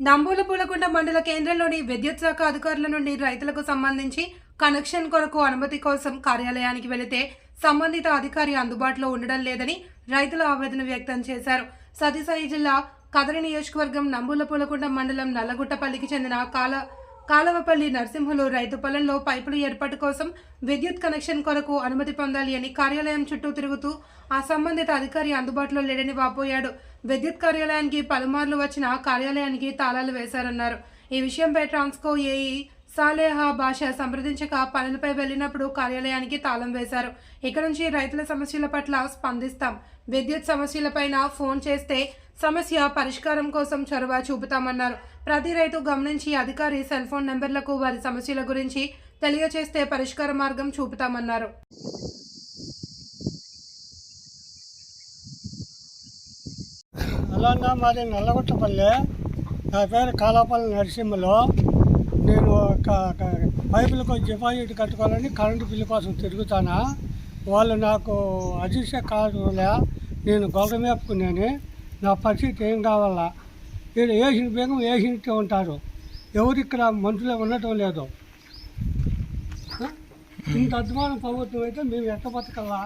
నంబూల పూలకుంట మండల కేంద్రంలోని విద్యుత్ శాఖ అధికారుల నుండి రైతులకు సంబంధించి కనెక్షన్ కొరకు అనుమతి కోసం కార్యాలయానికి వెళితే సంబంధిత అధికారి అందుబాటులో ఉండడం లేదని రైతులు ఆవేదన వ్యక్తం చేశారు. సతీసాయి జిల్లా కదరి నియోజకవర్గం నంబూల పూలకుంట మండలం నల్లగుట్టపల్లికి చెందిన కాల కాలవపల్లి నరసింహులు రైతు పొలంలో పైపులు ఏర్పాటు కోసం విద్యుత్ కనెక్షన్ కొరకు అనుమతి పొందాలి అని కార్యాలయం చుట్టూ తిరుగుతూ ఆ సంబంధిత అధికారి అందుబాటులో లేడని వాపోయాడు. విద్యుత్ కార్యాలయానికి పలుమార్లు వచ్చిన కార్యాలయానికి తాళాలు వేశారన్నారు. ఈ విషయంపై ట్రాన్స్కో ఏఈ సాలేహా భాష సంప్రదించక పనులపై వెళ్ళినప్పుడు కార్యాలయానికి తాళం వేశారు. ఇక నుంచి రైతుల సమస్యల పట్ల స్పందిస్తాం. విద్యుత్ సమస్యలపైన ఫోన్ చేస్తే సమస్య పరిష్కారం కోసం చొరవ చూపుతామన్నారు. ప్రతి రైతు గమనించి అధికారి సెల్ ఫోన్ నెంబర్లకు వారి సమస్యల గురించి తెలియచేస్తే పరిష్కార మార్గం చూపుతామన్నారు. అలాగా మాది నల్లగొట్టపల్లి. నా పేరు కాలాపల్లి నరసింహలో. నేను ఒక పైపులకు డిపాజిట్ కట్టుకోవాలని కరెంటు బిల్లు కోసం తిరుగుతానా. వాళ్ళు నాకు అదృశ్య కాదు నేను గొడవ మేపుకున్నాను. నా పరిస్థితి ఏం కావాలా? వీళ్ళు వేసిన బేగం వేసినట్టే ఉంటారు ఎవరు ఇక్కడ మనుషులే ఉండటం లేదు? ఇంత అధ్వానం ప్రభుత్వం అయితే మేము ఎట్ట బతకల్లా?